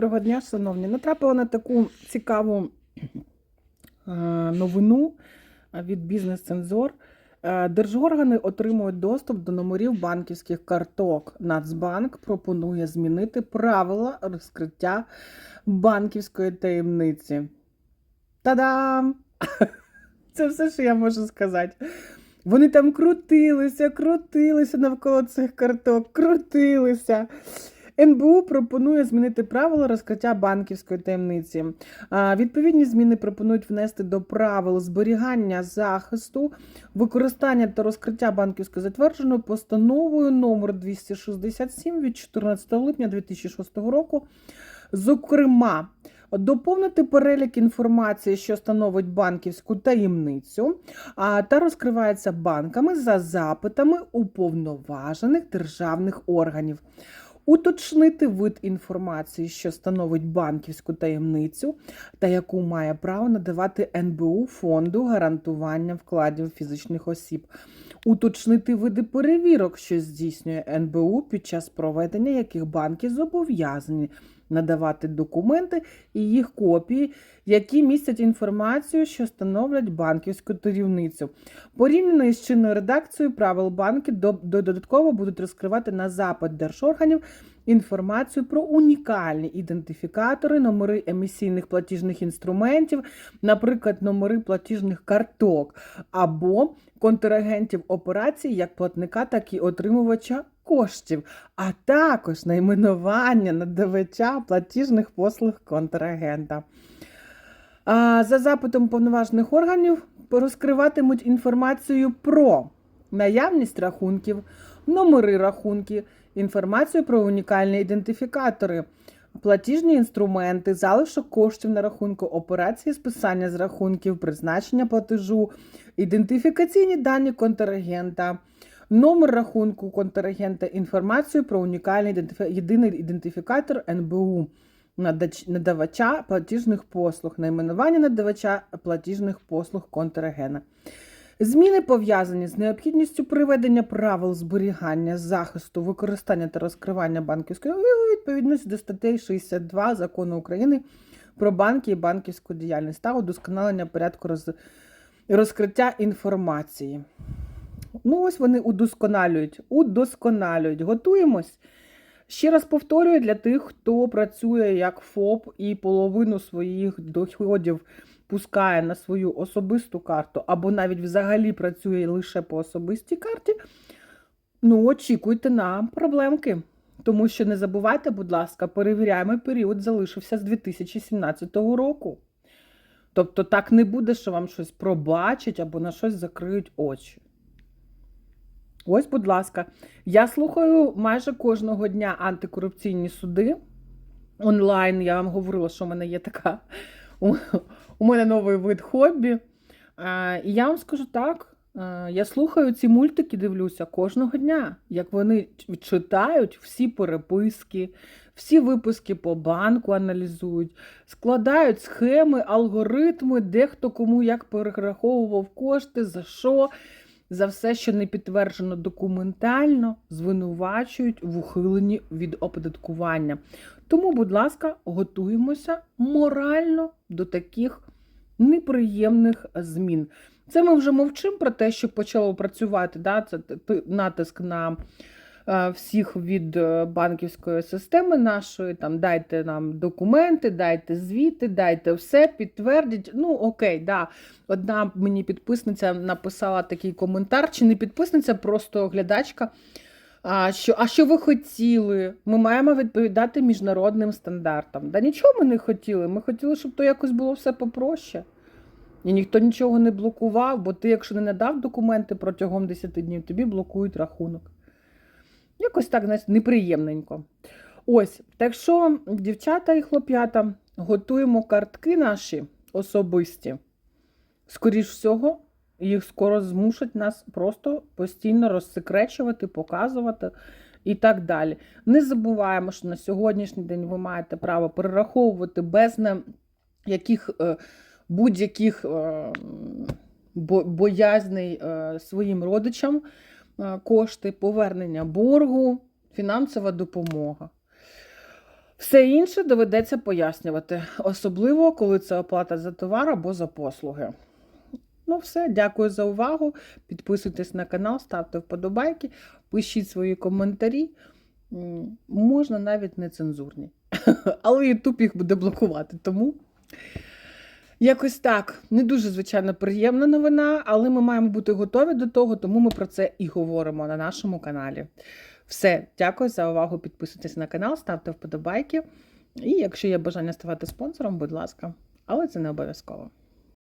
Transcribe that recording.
Доброго дня, шановні. Натрапила на таку цікаву е, новину від бізнес-цензор. Е, Держоргани отримують доступ до номерів банківських карток. Нацбанк пропонує змінити правила розкриття банківської таємниці. Та-дам! Це все, що я можу сказати. Вони там крутилися, крутилися навколо цих карток, крутилися. НБУ пропонує змінити правила розкриття банківської таємниці. Відповідні зміни пропонують внести до правил зберігання захисту, використання та розкриття банківської затвердженої постановою номер 267 від 14 липня 2006 року. Зокрема, доповнити перелік інформації, що становить банківську таємницю, а, та розкривається банками за запитами уповноважених державних органів. Уточнити вид інформації, що становить банківську таємницю, та яку має право надавати НБУ фонду гарантування вкладів фізичних осіб. Уточнити види перевірок, що здійснює НБУ під час проведення яких банки зобов'язані надавати документи і їх копії, які містять інформацію, що становлять банківську керівницю. Порівняно із чинною редакцією правил банки до- до- додатково будуть розкривати на запит держорганів інформацію про унікальні ідентифікатори, номери емісійних платіжних інструментів, наприклад, номери платіжних карток або контрагентів операцій як платника, так і отримувача коштів, а також найменування надавача платіжних послуг контрагента. За запитом повноважених органів розкриватимуть інформацію про наявність рахунків, номери рахунків, інформацію про унікальні ідентифікатори, платіжні інструменти, залишок коштів на рахунку, операції списання з рахунків, призначення платежу, ідентифікаційні дані контрагента, номер рахунку контрагента, інформацію про унікальний ідентифі- єдиний ідентифікатор НБУ. надач- Надавача платіжних послуг, найменування надавача платіжних послуг контрагена. Зміни пов'язані з необхідністю приведення правил зберігання, захисту, використання та розкривання банківської у відповідності до статей 62 закону України про банки і банківську діяльність та удосконалення порядку роз... розкриття інформації. Ну, ось вони удосконалюють, удосконалюють. Готуємось. Ще раз повторюю для тих, хто працює як ФОП і половину своїх доходів пускає на свою особисту карту, або навіть взагалі працює лише по особистій карті. Ну, очікуйте на проблемки. Тому що не забувайте, будь ласка, перевіряємо період залишився з 2017 року. Тобто так не буде, що вам щось пробачать або на щось закриють очі. Ось, будь ласка, я слухаю майже кожного дня антикорупційні суди онлайн. Я вам говорила, що в мене є така. У, мене новий вид хобі. І я вам скажу так: я слухаю ці мультики, дивлюся кожного дня, як вони читають всі переписки, всі виписки по банку аналізують, складають схеми, алгоритми, де хто кому як перераховував кошти, за що за все, що не підтверджено документально, звинувачують в ухиленні від оподаткування. Тому, будь ласка, готуємося морально до таких неприємних змін. Це ми вже мовчимо про те, що почало працювати. Да? Це натиск на е, всіх від е, банківської системи нашої. Там дайте нам документи, дайте звіти, дайте все, підтвердіть. Ну, окей, да. Одна мені підписниця написала такий коментар, чи не підписниця, просто глядачка. А що, а що ви хотіли? Ми маємо відповідати міжнародним стандартам. Да нічого ми не хотіли. Ми хотіли, щоб то якось було все попроще. І ніхто нічого не блокував, бо ти, якщо не надав документи протягом 10 днів, тобі блокують рахунок. Якось так, знаєте, неприємненько. Ось, так що, дівчата і хлоп'ята, готуємо картки наші особисті. Скоріш всього, їх скоро змусять нас просто постійно розсекречувати, показувати і так далі. Не забуваємо, що на сьогоднішній день ви маєте право перераховувати без яких е, будь-яких е, боязней е, своїм родичам е, кошти, повернення боргу, фінансова допомога. Все інше доведеться пояснювати, особливо коли це оплата за товар або за послуги. Ну, все, дякую за увагу. Підписуйтесь на канал, ставте вподобайки, пишіть свої коментарі. Можна навіть нецензурні. Але YouTube їх буде блокувати. Тому якось так. Не дуже, звичайно, приємна новина, але ми маємо бути готові до того, тому ми про це і говоримо на нашому каналі. Все, дякую за увагу. Підписуйтесь на канал, ставте вподобайки. І якщо є бажання ставати спонсором, будь ласка, але це не обов'язково.